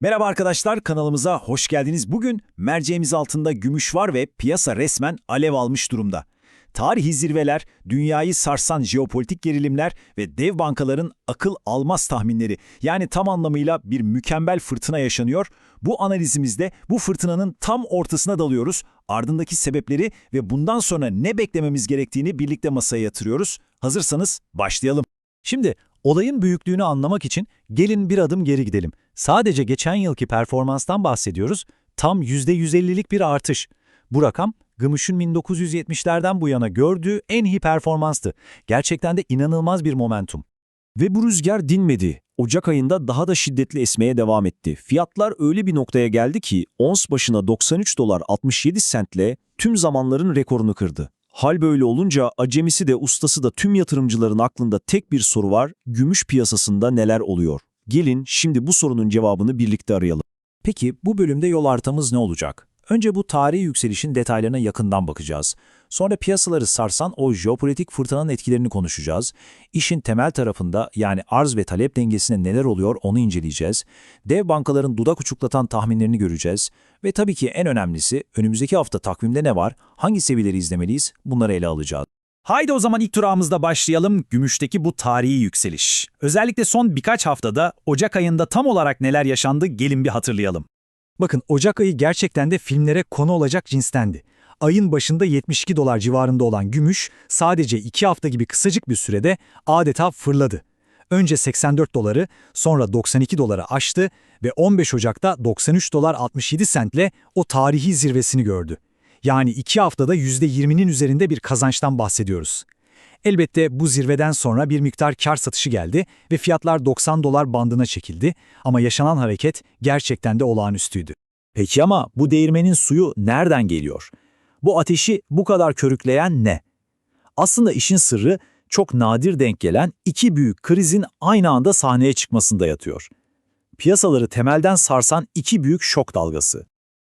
Merhaba arkadaşlar, kanalımıza hoş geldiniz. Bugün merceğimiz altında gümüş var ve piyasa resmen alev almış durumda. Tarihi zirveler, dünyayı sarsan jeopolitik gerilimler ve dev bankaların akıl almaz tahminleri yani tam anlamıyla bir mükemmel fırtına yaşanıyor. Bu analizimizde bu fırtınanın tam ortasına dalıyoruz. Ardındaki sebepleri ve bundan sonra ne beklememiz gerektiğini birlikte masaya yatırıyoruz. Hazırsanız başlayalım. Şimdi olayın büyüklüğünü anlamak için gelin bir adım geri gidelim. Sadece geçen yılki performanstan bahsediyoruz. Tam %150'lik bir artış. Bu rakam gümüşün 1970'lerden bu yana gördüğü en iyi performanstı. Gerçekten de inanılmaz bir momentum. Ve bu rüzgar dinmedi. Ocak ayında daha da şiddetli esmeye devam etti. Fiyatlar öyle bir noktaya geldi ki ons başına 93 dolar 67 sentle tüm zamanların rekorunu kırdı. Hal böyle olunca acemisi de ustası da tüm yatırımcıların aklında tek bir soru var. Gümüş piyasasında neler oluyor? Gelin şimdi bu sorunun cevabını birlikte arayalım. Peki bu bölümde yol haritamız ne olacak? Önce bu tarihi yükselişin detaylarına yakından bakacağız. Sonra piyasaları sarsan o jeopolitik fırtınanın etkilerini konuşacağız. İşin temel tarafında yani arz ve talep dengesine neler oluyor onu inceleyeceğiz. Dev bankaların dudak uçuklatan tahminlerini göreceğiz. Ve tabii ki en önemlisi önümüzdeki hafta takvimde ne var, hangi seviyeleri izlemeliyiz bunları ele alacağız. Haydi o zaman ilk durağımızda başlayalım. Gümüşteki bu tarihi yükseliş. Özellikle son birkaç haftada Ocak ayında tam olarak neler yaşandı gelin bir hatırlayalım. Bakın Ocak ayı gerçekten de filmlere konu olacak cinstendi. Ayın başında 72 dolar civarında olan gümüş sadece 2 hafta gibi kısacık bir sürede adeta fırladı. Önce 84 doları, sonra 92 doları aştı ve 15 Ocak'ta 93 dolar 67 sentle o tarihi zirvesini gördü. Yani 2 haftada %20'nin üzerinde bir kazançtan bahsediyoruz. Elbette bu zirveden sonra bir miktar kar satışı geldi ve fiyatlar 90 dolar bandına çekildi ama yaşanan hareket gerçekten de olağanüstüydü. Peki ama bu değirmenin suyu nereden geliyor? Bu ateşi bu kadar körükleyen ne? Aslında işin sırrı çok nadir denk gelen iki büyük krizin aynı anda sahneye çıkmasında yatıyor. Piyasaları temelden sarsan iki büyük şok dalgası.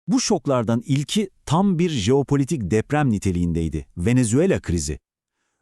Bu şoklardan ilki tam bir jeopolitik deprem niteliğindeydi. Venezuela krizi.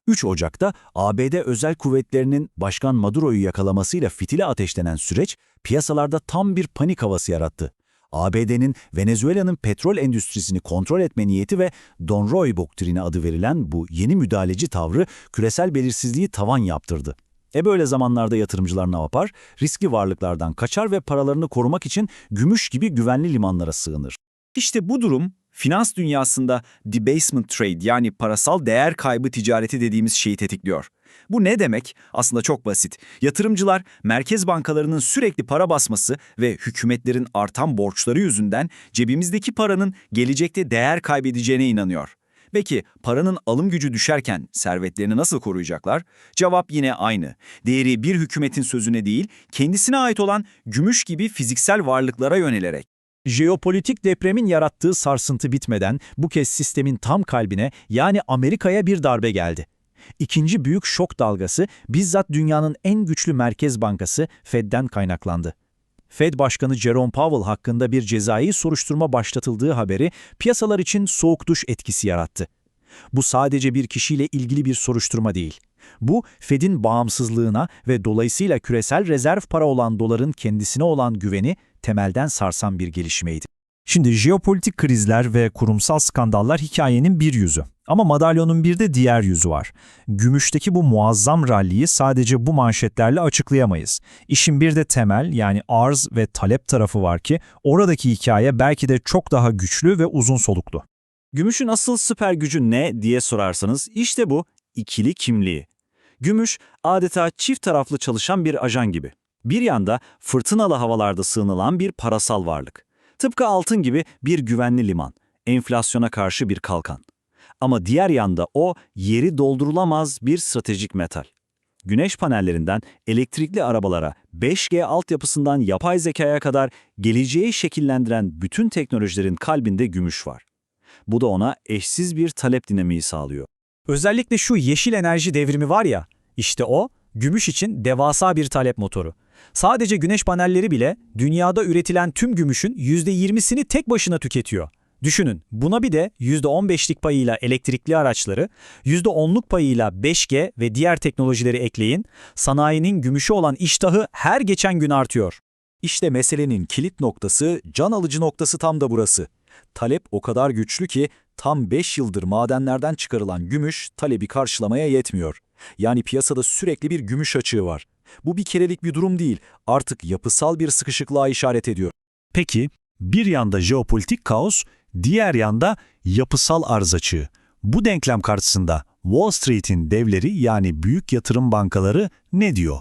3 Ocak'ta ABD özel kuvvetlerinin Başkan Maduro'yu yakalamasıyla fitile ateşlenen süreç piyasalarda tam bir panik havası yarattı. ABD'nin Venezuela'nın petrol endüstrisini kontrol etme niyeti ve Don Roy doktrini adı verilen bu yeni müdahaleci tavrı küresel belirsizliği tavan yaptırdı. E böyle zamanlarda yatırımcılar ne yapar? Riskli varlıklardan kaçar ve paralarını korumak için gümüş gibi güvenli limanlara sığınır. İşte bu durum finans dünyasında debasement trade yani parasal değer kaybı ticareti dediğimiz şeyi tetikliyor. Bu ne demek? Aslında çok basit. Yatırımcılar merkez bankalarının sürekli para basması ve hükümetlerin artan borçları yüzünden cebimizdeki paranın gelecekte değer kaybedeceğine inanıyor. Peki paranın alım gücü düşerken servetlerini nasıl koruyacaklar? Cevap yine aynı. Değeri bir hükümetin sözüne değil, kendisine ait olan gümüş gibi fiziksel varlıklara yönelerek. Jeopolitik depremin yarattığı sarsıntı bitmeden bu kez sistemin tam kalbine yani Amerika'ya bir darbe geldi. İkinci büyük şok dalgası bizzat dünyanın en güçlü merkez bankası Fed'den kaynaklandı. Fed Başkanı Jerome Powell hakkında bir cezai soruşturma başlatıldığı haberi piyasalar için soğuk duş etkisi yarattı. Bu sadece bir kişiyle ilgili bir soruşturma değil. Bu, Fed'in bağımsızlığına ve dolayısıyla küresel rezerv para olan doların kendisine olan güveni temelden sarsan bir gelişmeydi. Şimdi jeopolitik krizler ve kurumsal skandallar hikayenin bir yüzü. Ama madalyonun bir de diğer yüzü var. Gümüşteki bu muazzam ralliyi sadece bu manşetlerle açıklayamayız. İşin bir de temel yani arz ve talep tarafı var ki oradaki hikaye belki de çok daha güçlü ve uzun soluklu. Gümüşün asıl süper gücü ne diye sorarsanız işte bu ikili kimliği. Gümüş adeta çift taraflı çalışan bir ajan gibi. Bir yanda fırtınalı havalarda sığınılan bir parasal varlık. Tıpkı altın gibi bir güvenli liman, enflasyona karşı bir kalkan. Ama diğer yanda o yeri doldurulamaz bir stratejik metal. Güneş panellerinden elektrikli arabalara, 5G altyapısından yapay zekaya kadar geleceği şekillendiren bütün teknolojilerin kalbinde gümüş var. Bu da ona eşsiz bir talep dinamiği sağlıyor. Özellikle şu yeşil enerji devrimi var ya, işte o, gümüş için devasa bir talep motoru. Sadece güneş panelleri bile dünyada üretilen tüm gümüşün %20'sini tek başına tüketiyor. Düşünün, buna bir de %15'lik payıyla elektrikli araçları, %10'luk payıyla 5G ve diğer teknolojileri ekleyin, sanayinin gümüşe olan iştahı her geçen gün artıyor. İşte meselenin kilit noktası, can alıcı noktası tam da burası. Talep o kadar güçlü ki tam 5 yıldır madenlerden çıkarılan gümüş talebi karşılamaya yetmiyor. Yani piyasada sürekli bir gümüş açığı var. Bu bir kerelik bir durum değil, artık yapısal bir sıkışıklığa işaret ediyor. Peki, bir yanda jeopolitik kaos, diğer yanda yapısal arz açığı. Bu denklem karşısında Wall Street'in devleri yani büyük yatırım bankaları ne diyor?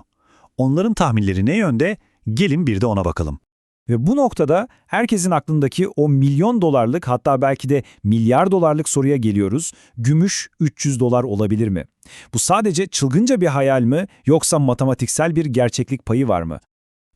Onların tahminleri ne yönde? Gelin bir de ona bakalım. Ve bu noktada herkesin aklındaki o milyon dolarlık hatta belki de milyar dolarlık soruya geliyoruz. Gümüş 300 dolar olabilir mi? Bu sadece çılgınca bir hayal mi yoksa matematiksel bir gerçeklik payı var mı?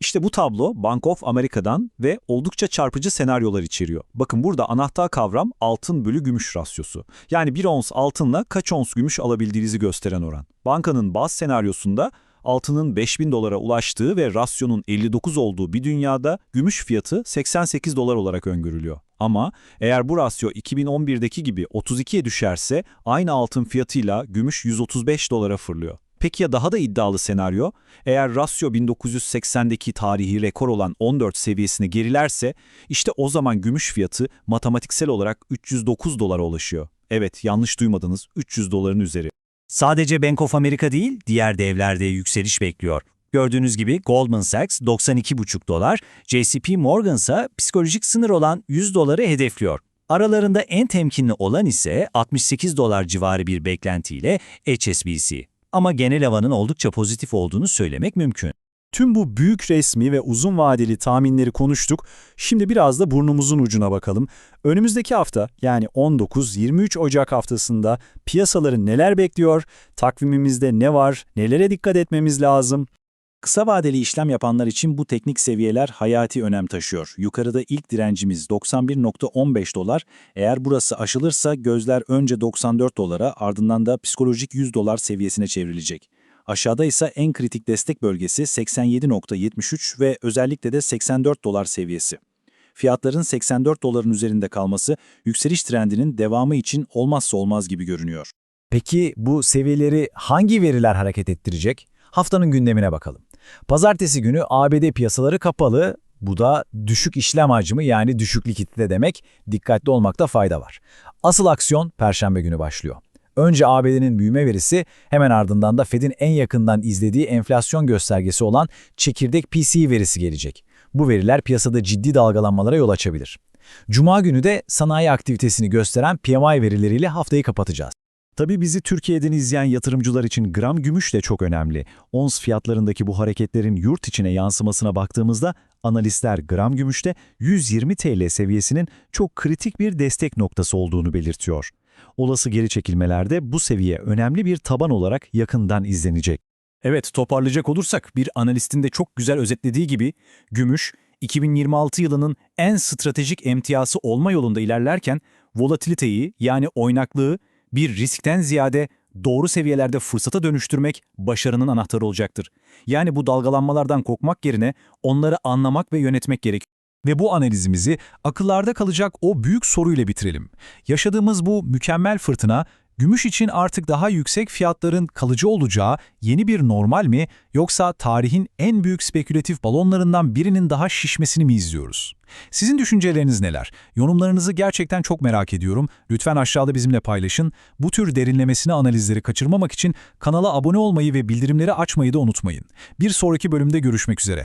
İşte bu tablo Bank of America'dan ve oldukça çarpıcı senaryolar içeriyor. Bakın burada anahtar kavram altın bölü gümüş rasyosu. Yani bir ons altınla kaç ons gümüş alabildiğinizi gösteren oran. Bankanın baz senaryosunda altının 5000 dolara ulaştığı ve rasyonun 59 olduğu bir dünyada gümüş fiyatı 88 dolar olarak öngörülüyor. Ama eğer bu rasyo 2011'deki gibi 32'ye düşerse aynı altın fiyatıyla gümüş 135 dolara fırlıyor. Peki ya daha da iddialı senaryo? Eğer rasyo 1980'deki tarihi rekor olan 14 seviyesine gerilerse işte o zaman gümüş fiyatı matematiksel olarak 309 dolara ulaşıyor. Evet yanlış duymadınız 300 doların üzeri. Sadece Bank of America değil, diğer devlerde yükseliş bekliyor. Gördüğünüz gibi Goldman Sachs 92,5 dolar, JP Morgan ise psikolojik sınır olan 100 doları hedefliyor. Aralarında en temkinli olan ise 68 dolar civarı bir beklentiyle HSBC. Ama genel havanın oldukça pozitif olduğunu söylemek mümkün. Tüm bu büyük resmi ve uzun vadeli tahminleri konuştuk. Şimdi biraz da burnumuzun ucuna bakalım. Önümüzdeki hafta yani 19-23 Ocak haftasında piyasaları neler bekliyor, takvimimizde ne var, nelere dikkat etmemiz lazım? Kısa vadeli işlem yapanlar için bu teknik seviyeler hayati önem taşıyor. Yukarıda ilk direncimiz 91.15 dolar. Eğer burası aşılırsa gözler önce 94 dolara ardından da psikolojik 100 dolar seviyesine çevrilecek. Aşağıda ise en kritik destek bölgesi 87.73 ve özellikle de 84 dolar seviyesi. Fiyatların 84 doların üzerinde kalması yükseliş trendinin devamı için olmazsa olmaz gibi görünüyor. Peki bu seviyeleri hangi veriler hareket ettirecek? Haftanın gündemine bakalım. Pazartesi günü ABD piyasaları kapalı. Bu da düşük işlem hacmi yani düşük likidite demek. Dikkatli olmakta fayda var. Asıl aksiyon Perşembe günü başlıyor. Önce ABD'nin büyüme verisi, hemen ardından da Fed'in en yakından izlediği enflasyon göstergesi olan çekirdek PCE verisi gelecek. Bu veriler piyasada ciddi dalgalanmalara yol açabilir. Cuma günü de sanayi aktivitesini gösteren PMI verileriyle haftayı kapatacağız. Tabii bizi Türkiye'den izleyen yatırımcılar için gram gümüş de çok önemli. Ons fiyatlarındaki bu hareketlerin yurt içine yansımasına baktığımızda analistler gram gümüşte 120 TL seviyesinin çok kritik bir destek noktası olduğunu belirtiyor. Olası geri çekilmelerde bu seviye önemli bir taban olarak yakından izlenecek. Evet, toparlayacak olursak bir analistin de çok güzel özetlediği gibi gümüş 2026 yılının en stratejik emtiyası olma yolunda ilerlerken volatiliteyi yani oynaklığı bir riskten ziyade doğru seviyelerde fırsata dönüştürmek başarının anahtarı olacaktır. Yani bu dalgalanmalardan korkmak yerine onları anlamak ve yönetmek gerek. Ve bu analizimizi akıllarda kalacak o büyük soruyla bitirelim. Yaşadığımız bu mükemmel fırtına, gümüş için artık daha yüksek fiyatların kalıcı olacağı yeni bir normal mi yoksa tarihin en büyük spekülatif balonlarından birinin daha şişmesini mi izliyoruz? Sizin düşünceleriniz neler? Yorumlarınızı gerçekten çok merak ediyorum. Lütfen aşağıda bizimle paylaşın. Bu tür derinlemesine analizleri kaçırmamak için kanala abone olmayı ve bildirimleri açmayı da unutmayın. Bir sonraki bölümde görüşmek üzere.